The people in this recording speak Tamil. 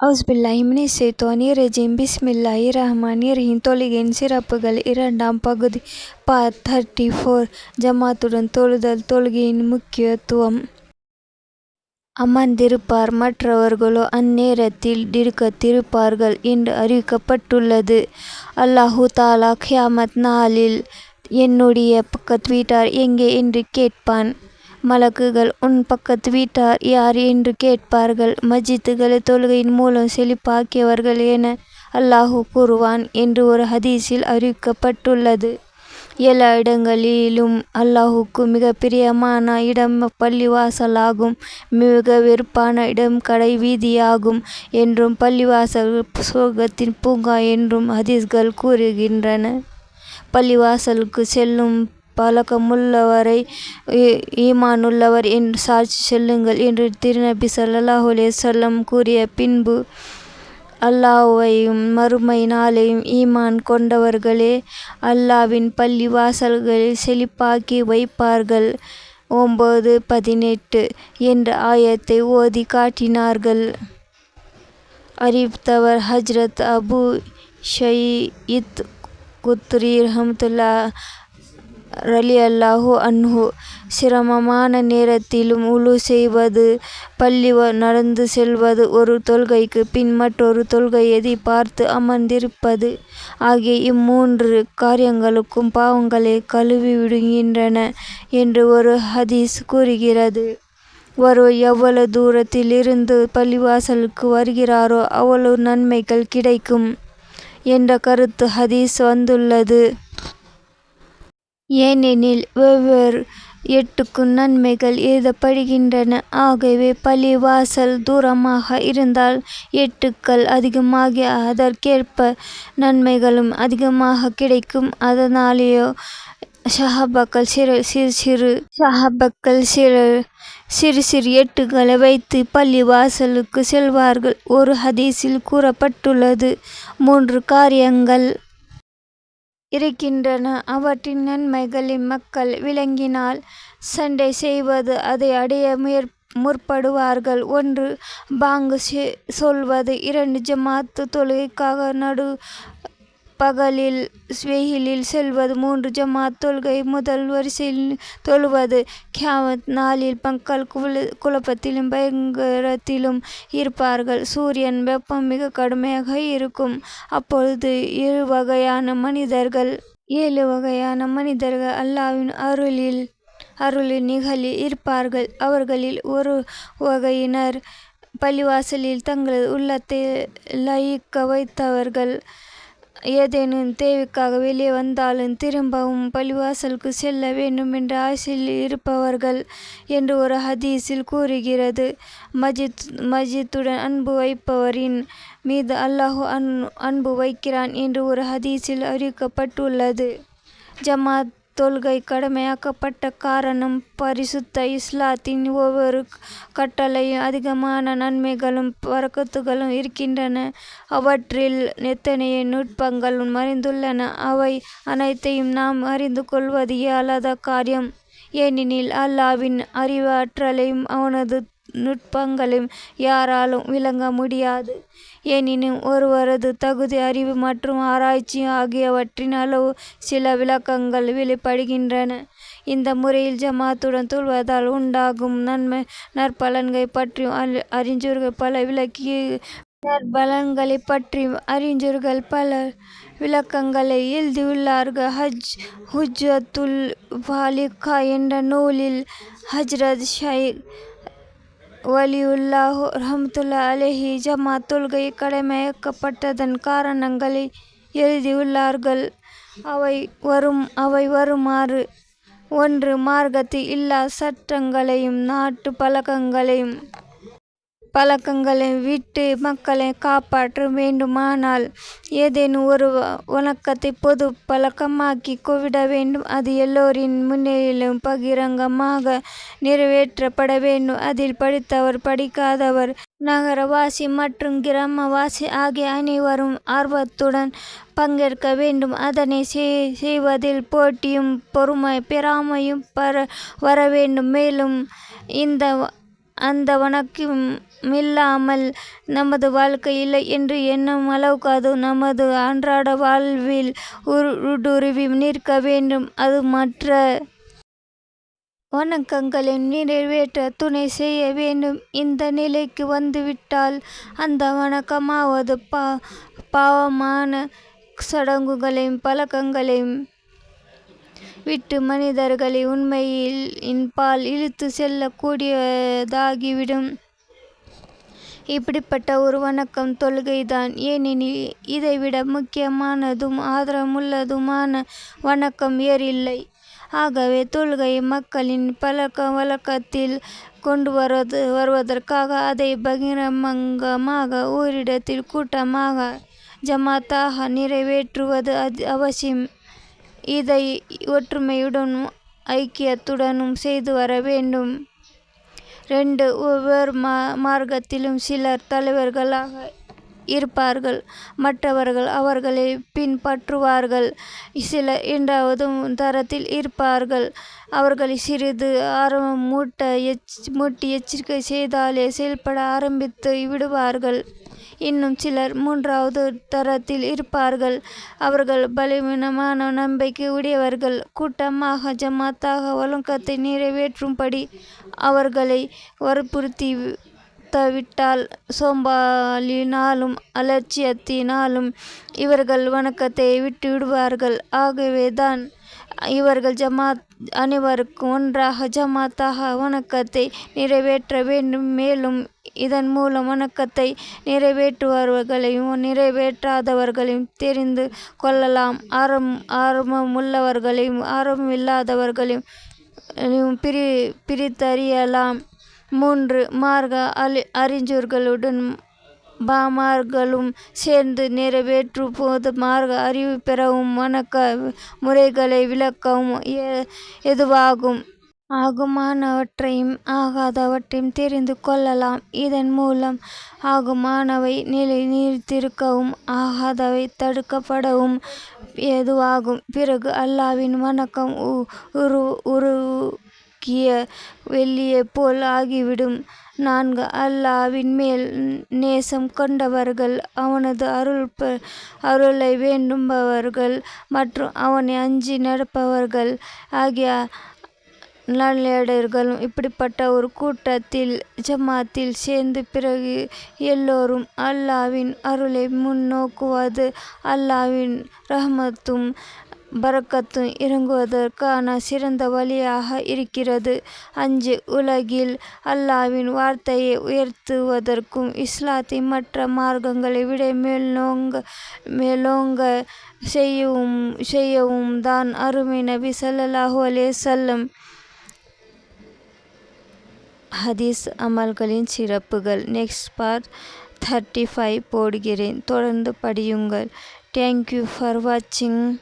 அவுஸ்பில்லாஹிமினி பிஸ்மில்லாஹி ரஹ்மானி ரஹீம் தொழுகையின் சிறப்புகள் இரண்டாம் பகுதி பார்ட் தேர்ட்டி ஃபோர் ஜமாத்துடன் தொழுதல் தொழுகையின் முக்கியத்துவம் அமர்ந்திருப்பார் மற்றவர்களோ அந்நேரத்தில் இருக்கத்திருப்பார்கள் என்று அறிவிக்கப்பட்டுள்ளது அல்லாஹு தாலா கியாமத் நாளில் என்னுடைய பக்கத் வீட்டார் எங்கே என்று கேட்பான் மலக்குகள் உன் பக்கத்து வீட்டார் யார் என்று கேட்பார்கள். மஜித்துகளை தொழுகையின் மூலம் செழிப்பாக்கியவர்கள் என அல்லாஹு கூறுவான் என்று ஒரு ஹதீஸில் அறிவிக்கப்பட்டுள்ளது. எல்லா இடங்களிலும் அல்லாஹுக்கு மிக பிரியமான இடம் பள்ளிவாசலாகும். மிக வெறுப்பான இடம் கடை வீதியாகும் என்றும் பள்ளிவாசல் சோகத்தின் பூங்கா என்றும் ஹதீஸ்கள் கூறுகின்றன. பள்ளிவாசலுக்கு செல்லும் பழக்கமுள்ளவரை ஈமானுள்ளவர் என்று சாட்சி செல்லுங்கள் என்று திருநபி ஸல்லல்லாஹு அலைஹி கூறிய பின்பு அல்லாஹுவையும் மறுமை நாளையும் ஈமான் கொண்டவர்களே அல்லாஹ்வின் பள்ளி வாசல்களில் செழிப்பாக்கி வைப்பார்கள். ஒன்பது பதினெட்டு என்ற ஆயத்தை ஓதி காட்டினார்கள். அறிவித்தவர் ஹஜ்ரத் அபு ஷயீத் குத்ரி ரஹமத்துல்லா ரலி அல்லாஹு அன்ஹு. சிரமமான நேரத்திலும் உழு செய்வது பள்ளி நடந்து செல்வது ஒரு தொல்கைக்கு பின் மற்றொரு தொழுகையை பார்த்து அமர்ந்திருப்பது ஆகிய இம்மூன்று காரியங்களுக்கும் பாவங்களை கழுவி விடுகின்றன என்று ஒரு ஹதீஸ் கூறுகிறது. ஒருவர் எவ்வளவு தூரத்தில் இருந்து பள்ளிவாசலுக்கு வருகிறாரோ அவ்வளவு நன்மைகள் கிடைக்கும் என்ற கருத்து ஹதீஸ் வந்துள்ளது. ஏனெனில் வெவ்வேறு எட்டுக்கும் நன்மைகள் எழுதப்படுகின்றன. ஆகவே பள்ளி வாசல் தூரமாக இருந்தால் எட்டுக்கள் அதிகமாகி அதற்கேற்ப நன்மைகளும் அதிகமாக கிடைக்கும். அதனாலேயோ ஷஹாபாக்கள் சிறு சிறு சிறு ஷஹாபாக்கள் சிறு சிறு சிறு எட்டுகளை வைத்து பள்ளி வாசலுக்கு செல்வார்கள். ஒரு ஹதீஸில் கூறப்பட்டுள்ளது மூன்று காரியங்கள் இருக்கின்றன. அவற்றின் நன்மைகளை மக்கள் விளங்கினால் சண்டை செய்வது அதை அடைய முயற் முற்படுவார்கள். ஒன்று பாங்கு சொல்வது. இரண்டு ஜமாத்து தொழுகைக்காக நடு பகலில் வெயிலில் செல்வது மூன்று ஜமாத் தொல்கை முதல் வரிசையில் தொழுவது. கியாமத் நாளில் பங்கல் குல குழப்பத்திலும் பயங்கரத்திலும் இருப்பார்கள். சூரியன் வெப்பம் மிக கடுமையாக இருக்கும். அப்பொழுது இரு வகையான மனிதர்கள் ஏழு வகையான மனிதர்கள் அல்லாவின் அருளில் அருளில் நிகழி இருப்பார்கள். அவர்களில் ஒரு வகையினர் பள்ளிவாசலில் தங்களது உள்ளத்தை லயிக்க வைத்தவர்கள். ஏதேனும் தேவைக்காக வெளியே வந்தாலும் திரும்பவும் பள்ளிவாசலுக்கு செல்ல வேண்டும் என்ற ஆசையில் இருப்பவர்கள் என்று ஒரு ஹதீஸில் கூறுகிறது. மஜித் மஜித்துடன் அன்பு வைப்பவரின் மீது அல்லாஹு அன் அன்பு வைக்கிறான் என்று ஒரு ஹதீஸில் அறிவிக்கப்பட்டுள்ளது. ஜமாத் தொல்கை கடமையாக்கப்பட்ட காரணம் பரிசுத்த இஸ்லாத்தின் ஒவ்வொரு கட்டளையும் அதிகமான நன்மைகளும் பறக்கத்துகளும் இருக்கின்றன. அவற்றில் எத்தனைய நுட்பங்கள் மறைந்துள்ளன. அவை அனைத்தையும் நாம் அறிந்து கொள்வது இயலாத காரியம். ஏனெனில் அல்லாவின் அறிவாற்றலையும் அவனது நுட்பங்களையும் யாராலும் விளங்க முடியாது. எனினும் ஒருவரது தகுதி அறிவு மற்றும் ஆராய்ச்சி ஆகியவற்றின் அளவு சில விளக்கங்கள் வெளிப்படுகின்றன. இந்த முறையில் ஜமாத்துடன் தொழுவதால் உண்டாகும் நன்மை நற்பலன்களை பற்றியும் அறிஞர்கள் பல விளக்கி நற்பலன்களை பற்றியும் அறிஞர்கள் பல விளக்கங்களை எழுதியுள்ளார்கள். ஹஜ் ஹுஜத்துல் பாலிகா என்ற நூலில் ஹஜ்ரத் ஷைக் வலியுல்லாஹு ரஹமத்துல்லா அலஹி. ஜமா தொல்கை கடமையாக்கப்பட்டதன் காரணங்களை எழுதியுள்ளார்கள். அவை வரும் அவை வருமாறு. ஒன்று மார்க்கத்தில் இல்லா சட்டங்களையும் நாட்டு பழக்கங்களையும் பழக்கங்களை விட்டு மக்களை காப்பாற்ற வேண்டுமானால் ஏதேனும் ஒரு வணக்கத்தை பொது பழக்கமாக்கி விட வேண்டும். அது எல்லோரின் முன்னிலையிலும் பகிரங்கமாக நிறைவேற்றப்பட வேண்டும். அதில் படித்தவர் படிக்காதவர் நகரவாசி மற்றும் கிராமவாசி ஆகிய அனைவரும் ஆர்வத்துடன் பங்கேற்க வேண்டும். அதனை செய்வதில் போட்டியும் பொறுமை பெறாமையும் பர வர வேண்டும். மேலும் இந்த அந்த வணக்கம் இல்லாமல் நமது வாழ்க்கை இல்லை என்று எண்ணும் அளவுக்கு அது நமது அன்றாட வாழ்வில் உருடுருவி நிற்க வேண்டும். அது மற்ற வணக்கங்களை நிறைவேற்ற துணை செய்ய வேண்டும். இந்த நிலைக்கு வந்துவிட்டால் அந்த வணக்கமாவது பா பாவமான சடங்குகளையும் பழக்கங்களையும் விட்டு மனிதர்களை உண்மையில் பால் இழுத்து செல்லக்கூடியதாகிவிடும் இப்படிப்பட்ட ஒரு வணக்கம் தொழுகைதான். ஏனெனில் இதைவிட முக்கியமானதும் ஆதரவுள்ளதுமான வணக்கம் வேறில்லை. ஆகவே தொழுகையை மக்களின் பழக்க வழக்கத்தில் கொண்டு வருவது வருவதற்காக அதை பகிரங்கமாக ஓரிடத்தில் கூட்டமாக ஜமாத்தாக நிறைவேற்றுவது அவசியம். இதை ஒற்றுமையுடனும் ஐக்கியத்துடனும் செய்து வர வேண்டும். ரெண்டு ஒவ்வொரு மா மார்க்கத்திலும் சிலர் தலைவர்களாக இருப்பார்கள். மற்றவர்கள் அவர்களை பின்பற்றுவார்கள். சிலர் இரண்டாவது தரத்தில் இருப்பார்கள். அவர்களை சிறிது ஆர்வம் மூட்டி எச்சரிக்கை செய்தாலே செயல்பட ஆரம்பித்து விடுவார்கள். இன்னும் சிலர் மூன்றாவது தரத்தில் இருப்பார்கள். அவர்கள் பலவீனமான நம்பிக்கை உடையவர்கள். கூட்டமாக ஜமாத்தாக ஒழுக்கத்தை நிறைவேற்றும்படி அவர்களை வற்புறுத்தி வற்புறுத்தாவிட்டால் சோம்பலினாலும் அலட்சியத்தினாலும் இவர்கள் வணக்கத்தை விட்டுவிடுவார்கள். ஆகவேதான் இவர்கள் ஜமாத் அனைவருக்கும் ஒன்றாக ஜமாத்தாக வணக்கத்தை நிறைவேற்ற வேண்டும். மேலும் இதன் மூலம் வணக்கத்தை நிறைவேற்றுபவர்களையும் நிறைவேற்றாதவர்களையும் தெரிந்து கொள்ளலாம். ஆர்வமுள்ளவர்களையும் ஆர்வமில்லாதவர்களையும் பிரித்தறியலாம். மூன்று. மார்க்க அறிஞர்களுடன் பாமார்களும் சேர்ந்து நிறைவேற்றும்போது மார்க்க அறிவு பெறவும் வணக்க முறைகளை விளக்கவும் எதுவாகும் ஆகுமானவற்றையும் ஆகாதவற்றையும் தெரிந்து கொள்ளலாம். இதன் மூலம் ஆகுமானவை நிலைத்திருக்கவும் ஆகாதவை தடுக்கப்படவும் எதுவாகும் பிறகு அல்லாவின் வணக்கம் உரு உரு முக்கிய வெள்ளியைப் போல் ஆகிவிடும். நான்கு. அல்லாவின் மேல் நேசம் கொண்டவர்கள் அவனது அருளை வேண்டுபவர்கள் மற்றும் அவனை அஞ்சி நடப்பவர்கள் ஆகிய நல்லடியார்கள் இப்படிப்பட்ட ஒரு கூட்டத்தில் ஜமாத்தில் சேர்ந்து பிறகு எல்லோரும் அல்லாவின் அருளை முன் நோக்குவது அல்லாவின் ரஹ்மத்தும் பரக்கத்தும் இறங்குவதற்கான சிறந்த வழியாக இருக்கிறது. அஞ்சு. உலகில் அல்லாவின் வார்த்தையை உயர்த்துவதற்கும் இஸ்லாத்தை மற்ற மார்க்கங்களை விட மேலோங்க மேலோங்க செய்யவும் செய்யவும் தான் அருமை நபி ஸல்லல்லாஹு அலே செல்லம் ஹதீஸ் அமல்களின் சிறப்புகள் நெக்ஸ்ட் பார்ட் தேர்ட்டி ஃபைவ் போடுகிறேன். தொடர்ந்து படியுங்கள். தேங்க் யூ ஃபார் வாட்சிங்.